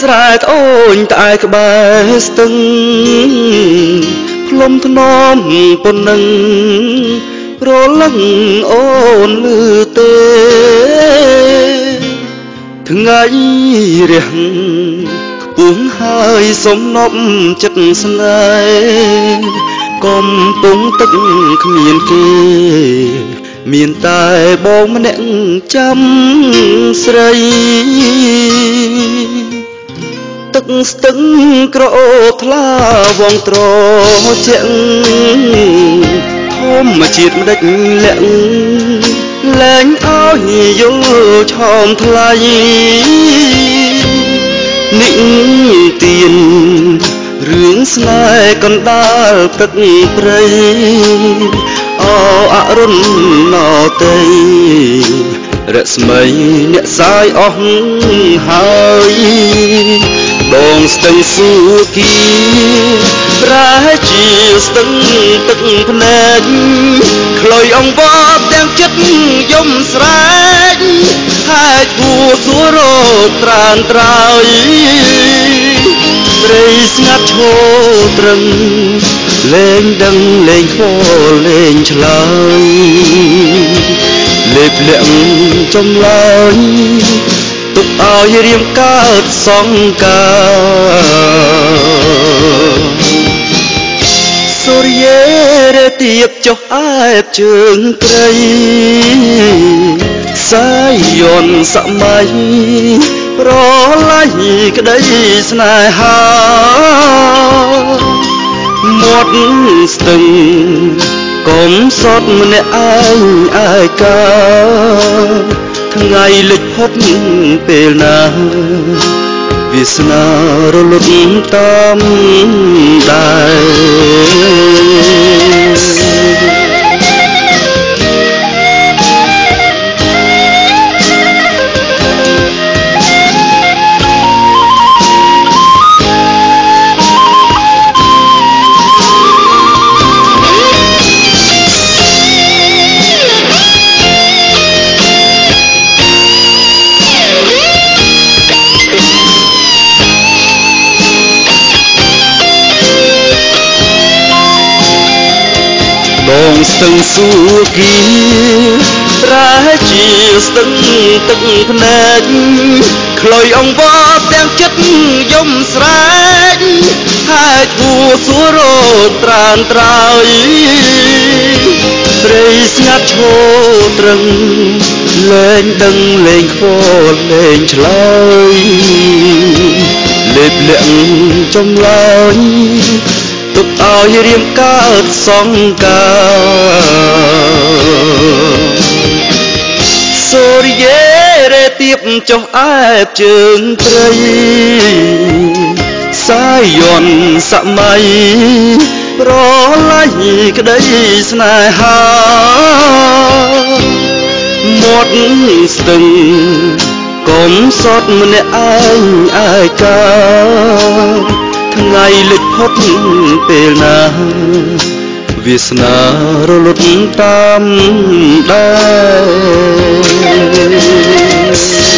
ស្រែត្អូញត្អែក្បែរស្ទឹងផ្លុំធ្នមប៉ុណ្ណឹងប្រលឹងអូនលឺទេថ្ងៃរះខ្ពស់ហើយសំណប់ចិត្តស្នេហ៍កំពុងទឹកគ្មានគេមានតែបងម្នាក់ចាំស្រីទឹក ស្ទឹងក្រអូបថ្លាវងត្រជាក់ធម្មជាតិមិនដេចលាក់លែងឲ្យយល់ឆោមថ្លៃនិទានរឿងស្នេហ៍កណ្ដាលទឹកព្រៃអអរុណណតីរស្មីអ្នកសាយអស់ហើយ បងស្ទឹងសួគីប្រែជាស្ទឹងទឹកភ្នែកខ្លុយអង្វរទាំងចិត្តយំស្រែកហែកគួសួររកត្រានត្រើយព្រៃស្ងាត់ឈរត្រឹងលែងដឹងលែងខលលែងឆ្លើយលេបលាក់ចម្លើយ ទុកឲ្យរៀមកើតសង្ការសូរិយរទៀបចុះអែបជើងត្រីសាយយន្តសម័យប្រឡាយក្តីស្នេហាមាត់ស្ទឹងកុំសតម្នាក់ឯងឯកា ថ្ងៃលិចផុតពេលណាវាសនារលត់តាមដែរ ងស្ទឹងសួគីប្រែជាស្ទឹងទឹកភ្នែកខ្លុយអង្វរទាំងចិត្តយំស្រែកហែកគួសួររត់ត្រានត្រើយព្រៃស្ងាត់ឈរត្រឹងលែងដឹងលែងខ្វល់លែងឆ្លើយលេបលាក់ចម្លើយ ទុកឲ្យរៀមកើតសង្ការសូរិយេរេទៀបចុះអែបជើងត្រី សាយយន្តសម័យប្រឡាយក្តីស្នេហាមាត់ស្ទឹងកុំសតម្នាក់ឯងឯកា ថ្ងៃលិចផុតពេលណាវាសនារលត់តាមដែរ